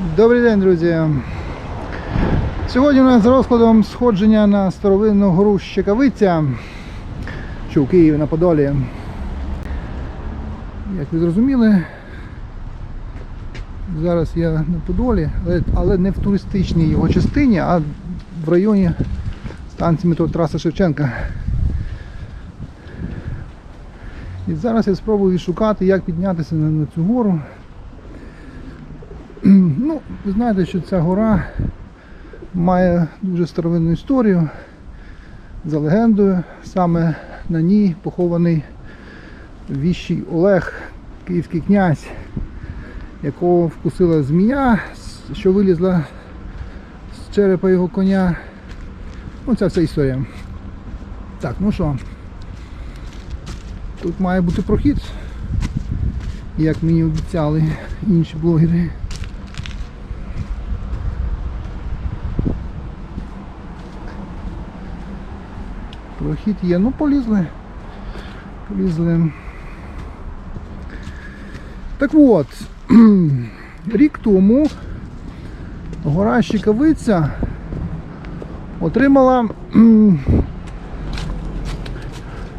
Добрий день, друзі. Сьогодні у нас з розкладом сходження на старовинну гору Щекавиця, що в Києві на Подолі. Як ви зрозуміли, зараз я на Подолі, але, але не в туристичній його частині, а в районі станції метро Траса Шевченка. І зараз я спробую відшукати, як піднятися на, на цю гору. Ну, ви знаєте, що ця гора має дуже старовинну історію. За легендою, саме на ній похований віщий Олег, київський князь, якого вкусила змія, що вилізла з черепа його коня. Ну, ця вся історія. Так, ну що, тут має бути прохід, як мені обіцяли інші блогери. Прохід є, ну полізли. Полізли. Так от, рік тому гора Щекавиця отримала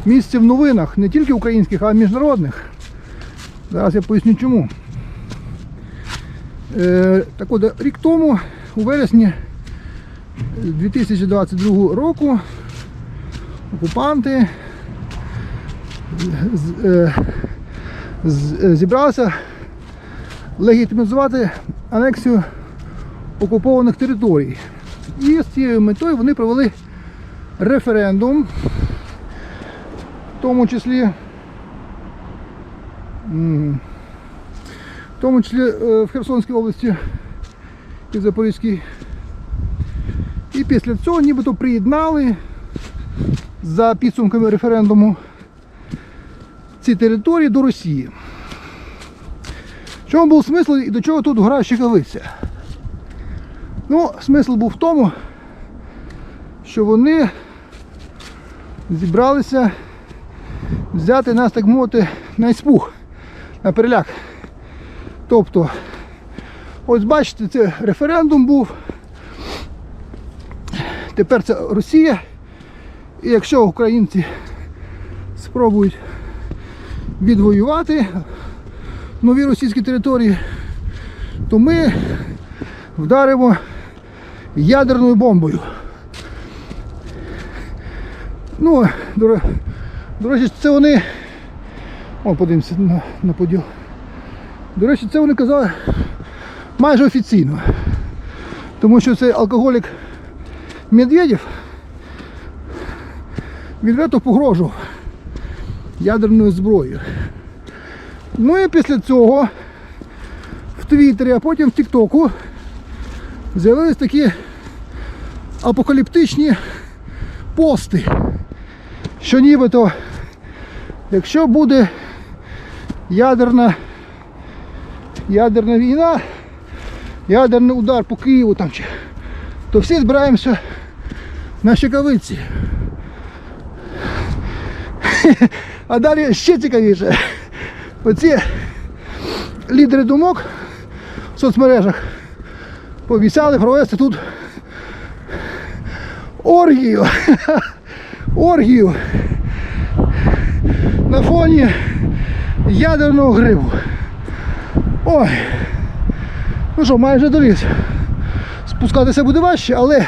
місце в новинах, не тільки українських, а й міжнародних. Зараз я поясню чому. Е, так от, рік тому, у вересні 2022 року, окупанти е, е, зібралися легітимізувати анексію окупованих територій. І з цією метою вони провели референдум, в тому числі в тому числі е, в Херсонській області і в Запорізькій. І після цього нібито приєднали за підсумками референдуму ці території до Росії. Чому був смисл і до чого тут гора Щекавиця? Ну, смисл був в тому, що вони зібралися взяти нас, так мовити, на іспух, на переляк. Тобто, ось бачите, це референдум був. Тепер це Росія. І якщо українці спробують відвоювати нові російські території, то ми вдаримо ядерною бомбою. Ну, до, речі, це вони. О, подивимося на, на поділ. До речі, це вони казали майже офіційно. Тому що цей алкоголік Медведєв відверто погрожував ядерною зброєю. Ну і після цього в Твіттері, а потім в Тіктоку з'явились такі апокаліптичні пости, що нібито, якщо буде ядерна, ядерна війна, ядерний удар по Києву там, то всі збираємося на Щекавиці. А далі ще цікавіше. Оці лідери думок в соцмережах пообіцяли провести тут оргію. Оргію на фоні ядерного гриву. Ой. Ну що, майже доліз. Спускатися буде важче, але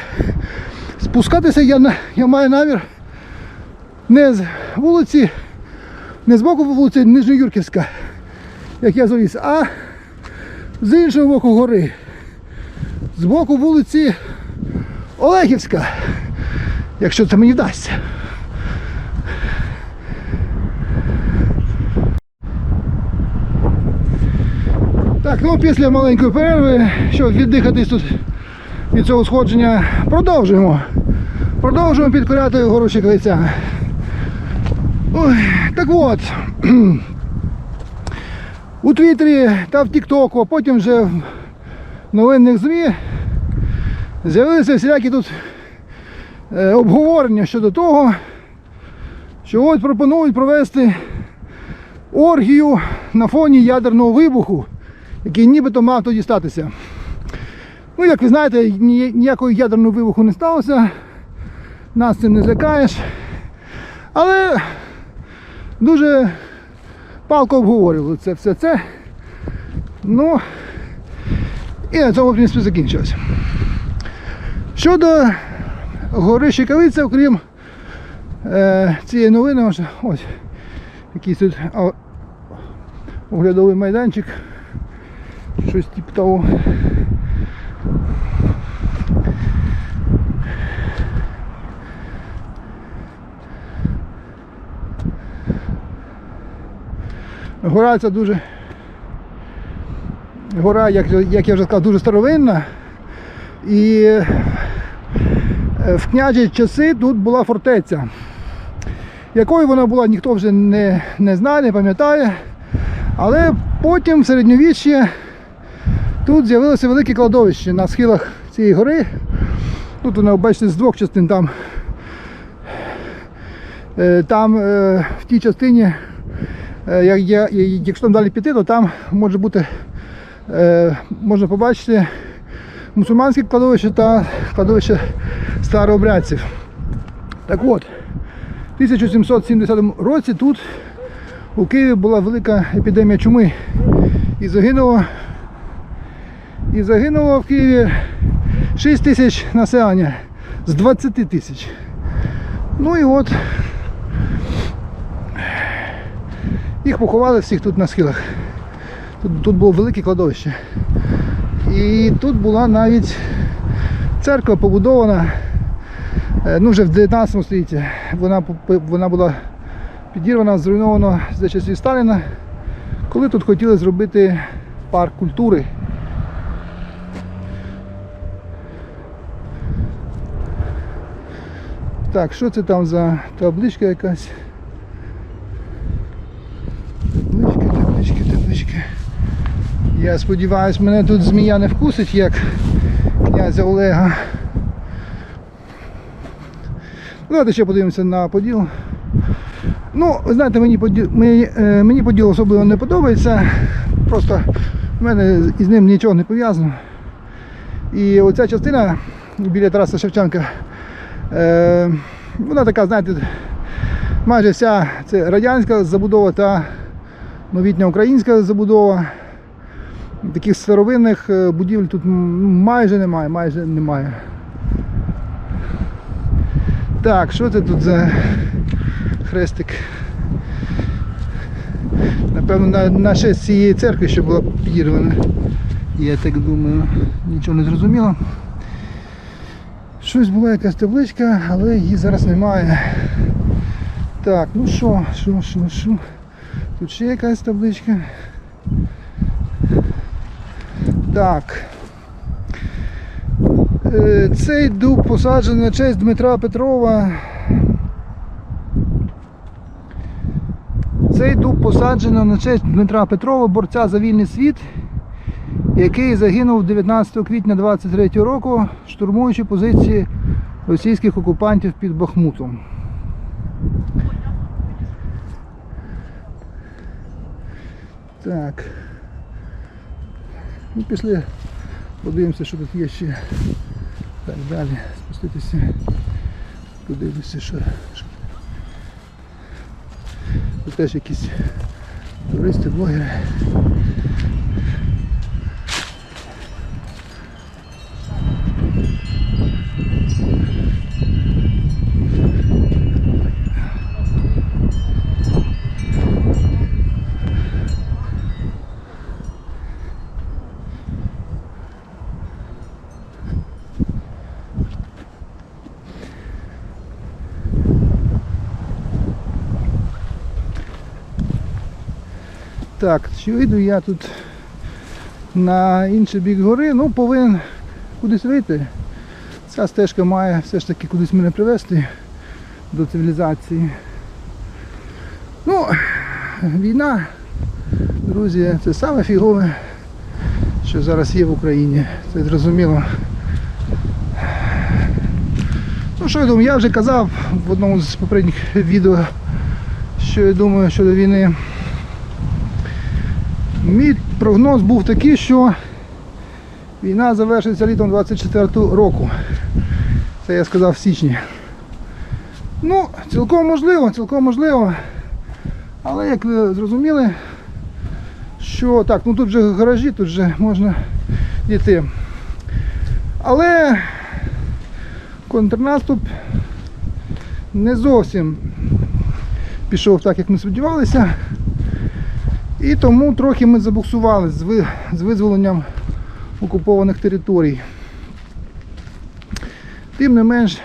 спускатися я, я маю намір не з вулиці, не з боку вулиці Нижньоюрківська, як я заліз, а з іншого боку гори. З боку вулиці Олегівська, якщо це мені вдасться. Так, ну після маленької перерви, щоб віддихатись тут від цього сходження, продовжуємо. Продовжуємо підкоряти гору Щекавиця. Ой, так от, у Твіттері та в Тіктоку, а потім вже в новинних ЗМІ з'явилися всілякі тут е, обговорення щодо того, що ось пропонують провести оргію на фоні ядерного вибуху, який нібито мав тоді статися. Ну, як ви знаєте, ніякого ядерного вибуху не сталося. Нас цим не злякаєш. Але дуже палко обговорювали це все це. Ну, і на цьому, в принципі, закінчилось. Щодо гори Щекавиця, окрім е, цієї новини, ось, якийсь тут оглядовий майданчик, щось типу того. Гора ця дуже. Гора, як, як я вже сказав, дуже старовинна. І е, в княжі часи тут була фортеця. Якою вона була, ніхто вже не, не знає, не пам'ятає. Але потім в середньовіччі тут з'явилося велике кладовище на схилах цієї гори. Тут воно, бачите, з двох частин там. Е, Там е, в тій частині, якщо там далі піти, то там може бути, е, можна побачити мусульманське кладовище та кладовище старообрядців. Так от, в 1770 році тут у Києві була велика епідемія чуми. І загинуло, і загинуло в Києві 6 тисяч населення з 20 тисяч. Ну і от їх поховали всіх тут на схилах. Тут, тут було велике кладовище. І тут була навіть церква побудована е, ну, вже в 19 столітті. Вона, вона була підірвана, зруйнована за часів Сталіна, коли тут хотіли зробити парк культури. Так, що це там за табличка якась? Я сподіваюся, мене тут змія не вкусить, як князя Олега. Давайте ще подивимося на поділ. Ну, знаєте, мені поділ, мені, е, мені поділ особливо не подобається. Просто в мене із ним нічого не пов'язано. І оця частина біля Тараса Шевченка, е, вона така, знаєте, майже вся це радянська забудова та новітня українська забудова. Таких старовинних е, будівель тут майже немає, майже немає. Так, що це тут за хрестик? Напевно, на, на честь цієї церкви, що була підірвана. Я так думаю, нічого не зрозуміло. Щось була якась табличка, але її зараз немає. Так, ну що, що, що, що? Тут ще якась табличка. Так. Е, Цей дуб посаджений на честь Дмитра Петрова. Цей дуб посаджено на честь Дмитра Петрова, борця за вільний світ, який загинув 19 квітня 23 року, штурмуючи позиції російських окупантів під Бахмутом. Так. Ну, пішли, подивимося, що тут є ще. Так, далі спуститися. Подивимося, що. що. Тут теж якісь туристи, блогери. Так, чи вийду я тут на інший бік гори, ну повинен кудись вийти. Ця стежка має все ж таки кудись мене привести до цивілізації. Ну, війна, друзі, це саме фігове, що зараз є в Україні. Це зрозуміло. Ну що я думаю, я вже казав в одному з попередніх відео, що я думаю щодо війни. Мій прогноз був такий, що Війна завершиться літом 24 року. Це я сказав в січні. Ну, цілком можливо, цілком можливо. Але як ви зрозуміли, що так, ну тут вже гаражі, тут вже можна йти. Але контрнаступ не зовсім пішов так, як ми сподівалися. І тому трохи ми забуксували з, визволенням окупованих територій. Тим не менш,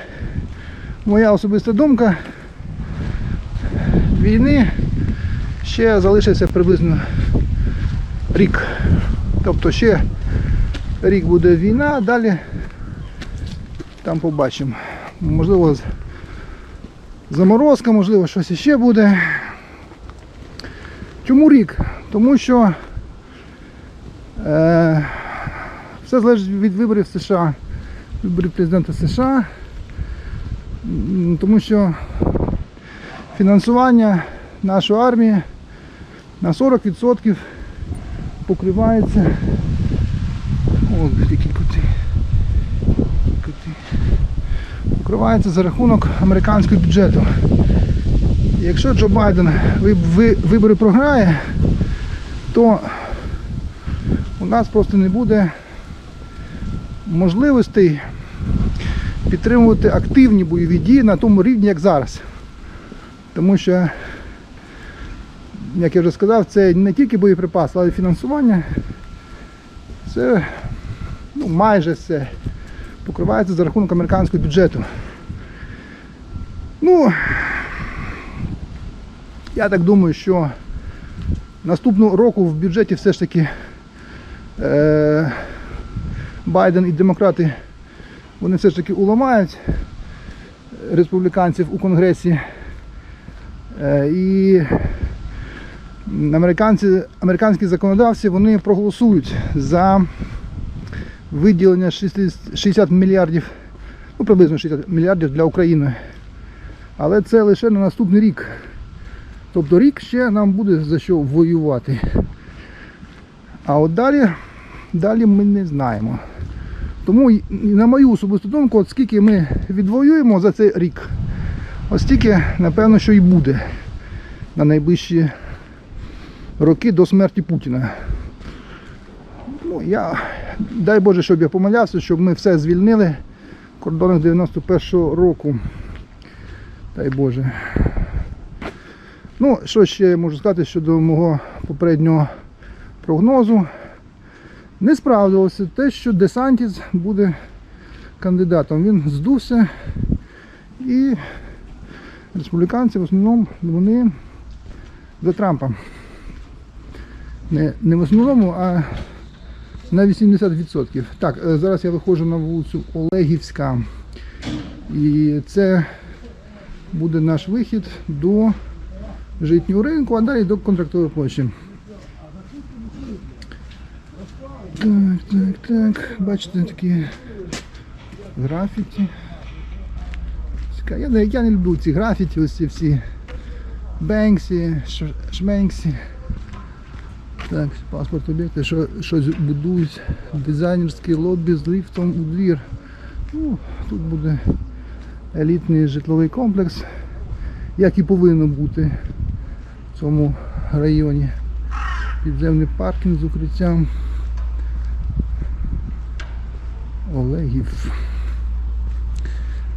моя особиста думка війни ще залишиться приблизно рік. Тобто ще рік буде війна, а далі там побачимо. Можливо, заморозка, можливо, щось іще буде. Чому рік? Тому що е, все залежить від виборів США, виборів президента США, тому що фінансування нашої армії на 40% покривається. О, які коти. Покривається за рахунок американського бюджету. Якщо Джо Байден ви- ви- вибори програє, то у нас просто не буде можливостей підтримувати активні бойові дії на тому рівні, як зараз. Тому що, як я вже сказав, це не тільки боєприпаси, але й фінансування. Це ну, майже все покривається за рахунок американського бюджету. Ну, я так думаю, що наступного року в бюджеті все ж таки е, Байден і демократи вони все ж таки уламають республіканців у Конгресі. Е, і американці, американські законодавці вони проголосують за виділення 60, 60 мільярдів, ну приблизно 60 мільярдів для України. Але це лише на наступний рік. Тобто рік ще нам буде за що воювати. А от далі, далі ми не знаємо. Тому, на мою особисту думку, от скільки ми відвоюємо за цей рік, от стільки, напевно, що і буде на найближчі роки до смерті Путіна. Ну, я, дай Боже, щоб я помилявся, щоб ми все звільнили в кордонах 91-го року. Дай Боже. Ну, що ще я можу сказати щодо мого попереднього прогнозу. Не справдилося те, що Десантіс буде кандидатом. Він здувся і республіканці в основному вони за Трампа. Не, не в основному, а на 80%. Так, е, зараз я виходжу на вулицю Олегівська. І це буде наш вихід до житнього ринку, а далі до контрактової площі. Так, так, так. Бачите, такі графіті. Я не, я не люблю ці графіті, ось ці всі Бенксі, Шменксі. Так, паспорт об'єкти, що щось будують. Дизайнерський лобі з ліфтом у двір. Ну, тут буде елітний житловий комплекс, як і повинно бути цьому районі. Підземний паркінг з укриттям. Олегів.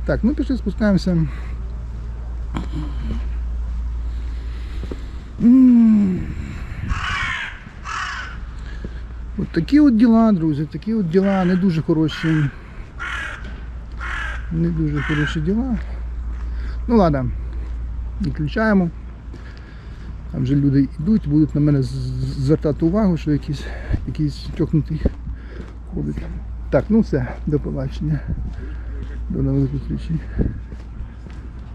Так, ну пішли спускаємося. От такі от діла, друзі, такі от діла не дуже хороші. Не дуже хороші діла. Ну ладно, відключаємо. Там вже люди йдуть, будуть на мене звертати увагу, що якийсь, якийсь чокнутий ходить. Так, ну все, до побачення. До нових зустрічей.